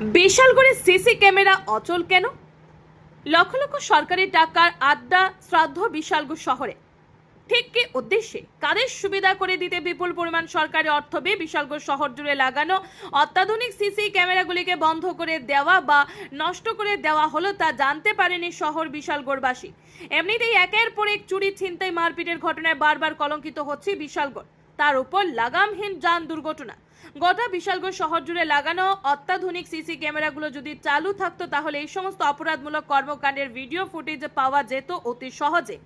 বিশালগড়ে CC camera অচল কেন? লক্ষ লক্ষ সরকারি টাকার আড্ডা শ্রাদ্ধ বিশালগড় শহরে। ঠিক কি উদ্দেশ্যে? কাদের সুবিধা করে দিতে বিপুল পরিমাণ সরকারি অর্থ ব্যয়ে বিশালগড় শহর জুড়ে লাগানো অত্যাধুনিক সিসি ক্যামেরাগুলিকে বন্ধ করে দেওয়া বা নষ্ট করে দেওয়া হলো তা জানতে পারেনি শহর বিশালগড়বাসী। এমনিতেই একের পর এক চুরি ছিনতাই মারপিটের ঘটনায় বারবার কলঙ্কিত হচ্ছে বিশালগড়। তার উপর লাগামহীন যান দুর্ঘটনা। গোটা বিশালগড় শহর জুড়ে লাগানো অত্যাধুনিক সিসি ক্যামেরাগুলো যদি চালু থাকতো, তাহলে এই সমস্ত অপরাধমূলক কর্মকাণ্ডের ভিডিও ফুটেজ পাওয়া যেত অতি সহজে।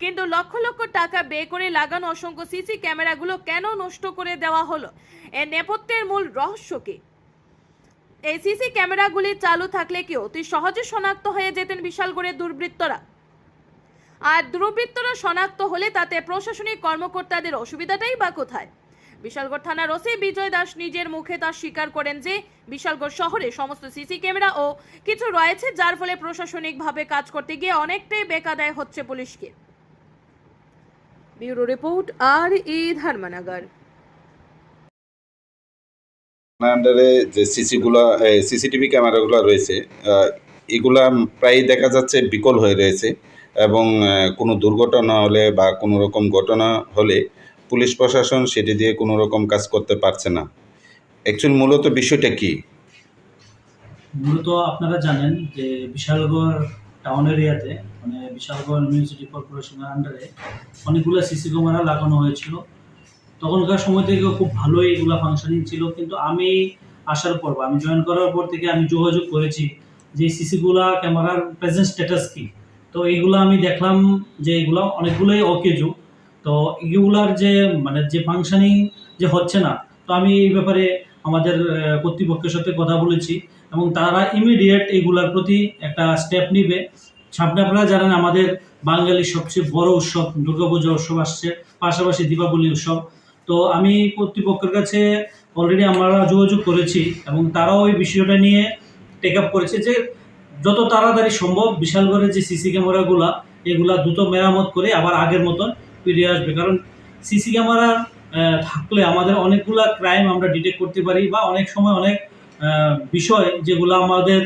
কিন্তু লক্ষ লক্ষ টাকা ব্যয় করে লাগানো অসংখ্য সিসি ক্যামেরাগুলো কেন নষ্ট করে দেওয়া হলো? এর নেপথ্যের মূল রহস্য কি? এই সিসি ক্যামেরাগুলি চালু থাকলে কি অতি সহজে শনাক্ত হয়ে যেতেন বিশালগড়ের দুর্বৃত্তরা? আর দুর্বৃত্তরা শনাক্ত হলে তাতে প্রশাসনিক কর্মকর্তাদের অসুবিধাটাই বা কোথায়? বিশালগড় থানার ওসি বিজয় দাস নিজের মুখে তা স্বীকার করেন যে, বিশালগড় শহরে সমস্ত সিসি ক্যামেরা ও কিছু রয়েছে যার ফলে প্রশাসনিকভাবে কাজ করতে গিয়ে অনেকটাই বেকাদায় হচ্ছে পুলিশকে। ব্যুরো রিপোর্ট, আর ই ধর্মনগর। আন্ডারে যে সিসিগুলো সিসিটিভি ক্যামেরাগুলো রয়েছে এগুলা প্রায় দেখা যাচ্ছে বিকল হয়ে রয়েছে। এবং কোনো দুর্ঘটনা হলে বা কোনো রকম ঘটনা হলে পুলিশ প্রশাসন সেটি দিয়ে কোনো রকম কাজ করতে পারছে না। অ্যাকচুয়ালি মূলত বিষয়টা কি? মূলত আপনারা জানেন যে বিশালগড় টাউন এরিয়াতে মানে বিশালগড় মিউনিসিপাল কর্পোরেশনের আন্ডারে অনেকগুলো সিসি ক্যামেরা লাগানো হয়েছিল। তখনকার সময় থেকে খুব ভালোই এগুলো ফাংশনিং ছিল, কিন্তু আমি আসার পর বা আমি জয়েন করার পর থেকে আমি যোগাযোগ করেছি যে সিসিগুলা ক্যামেরার প্রেজেন্ট স্ট্যাটাস কি। তো এইগুলো আমি দেখলাম যে এগুলো অনেকগুলোই অকেজু। তো এগুলার যে মানে যে ফাংশনিং যে হচ্ছে না, তো আমি এই ব্যাপারে আমাদের কর্তৃপক্ষের সাথে কথা বলেছি এবং তারা ইমিডিয়েট এগুলার প্রতি একটা স্টেপ নিবে। সামনে জানেন আমাদের বাঙালির সবচেয়ে বড় উৎসব, দুর্গাপূজা উৎসব আসছে, পাশাপাশি দীপাবলি উৎসব। তো আমি কর্তৃপক্ষের কাছে অলরেডি আমরা যোগাযোগ করেছি এবং তারাও ওই বিষয়টা নিয়ে টেক আপ করেছে যে যত তাড়াতাড়ি সম্ভব বিশালগড়ের যে সিসি ক্যামেরাগুলা, এগুলা দ্রুত মেরামত করে আবার আগের মতন ফিরে আসবে। কারণ সিসি ক্যামেরা থাকলে আমাদের অনেকগুলা ক্রাইম আমরা ডিটেক্ট করতে পারি বা অনেক সময় অনেক বিষয় যেগুলো আমাদের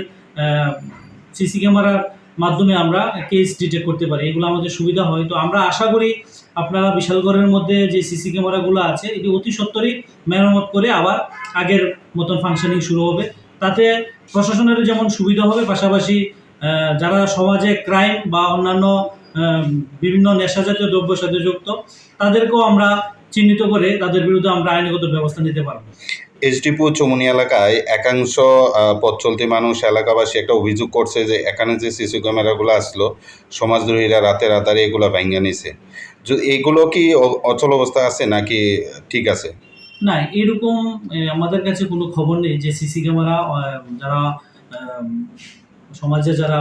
সিসি ক্যামেরার মাধ্যমে আমরা কেস ডিটেক্ট করতে পারি। এগুলো আমাদের সুবিধা হয়। তো আমরা আশা করি আপনারা বিশালগড়ের মধ্যে যে সিসি ক্যামেরাগুলো আছে, এটি অতি সত্তরই মেরামত করে আবার আগের মতন ফাংশনিং শুরু হবে। তাতে প্রশাসনেরও যেমন সুবিধা হবে, পাশাপাশি যারা সমাজে ক্রাইম বা অন্যান্য বিভিন্ন নেশাজাতীয় দ্রব্যের সাথে যুক্ত, তাদেরকেও আমরা চিহ্নিত করে তাদের বিরুদ্ধে আমরা আইনগত ব্যবস্থা নিতে পারব। এইচডিপু চমুনি এলাকায় একাংশ পথ চলতি মানুষ, এলাকাবাসী একটা অভিযোগ করছে যে এখানে যে সিসি ক্যামেরাগুলো আসলো, সমাজদ্রোহীরা রাতে রাতারে এগুলো ভাঙ্গা নিছে। এগুলো কি অচল অবস্থা আছে নাকি ঠিক আছে? না, এরকম আমাদের কাছে কোনো খবর নেই যে সিসি ক্যামেরা যারা সমাজে যারা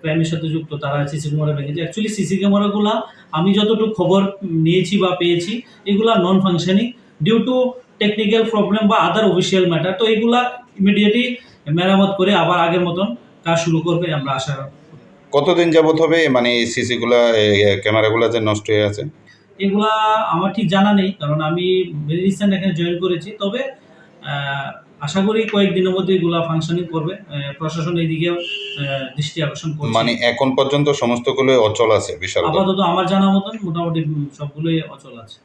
ক্রাইমের সাথে যুক্ত, তারা সিসি ক্যামেরা ভেঙেছে অ্যাকচুয়ালি সিসি ক্যামেরাগুলো আমি যতটুকু খবর নিয়েছি বা পেয়েছি, এগুলা non functioning due to technical problem বা আদার অফিসিয়াল ম্যাটার তো এগুলা ইমিডিয়েটলি মেরামত করে আবার আগের মতন কাজ শুরু করবে আমরা আশা কতদিন যাবত হবে? মানে এই সিসিগুলা ক্যামেরাগুলো যে নষ্ট হয়ে আছে? এগুলা আমার ঠিক জানা নেই কারণ আমি ভেরি রিসেন্ট এখানে জয়েন করেছি। তবে আশা করি কয়েকদিনের মধ্যে এগুলা ফাংশনিং করবে। প্রশাসন এইদিকে দৃষ্টি আকর্ষণ করছে। মানে এখন পর্যন্ত সমস্তগুলো অচল আছে বিশাল আপাতত আমার জানা মতন মোটামুটি সবগুলোই অচল আছে।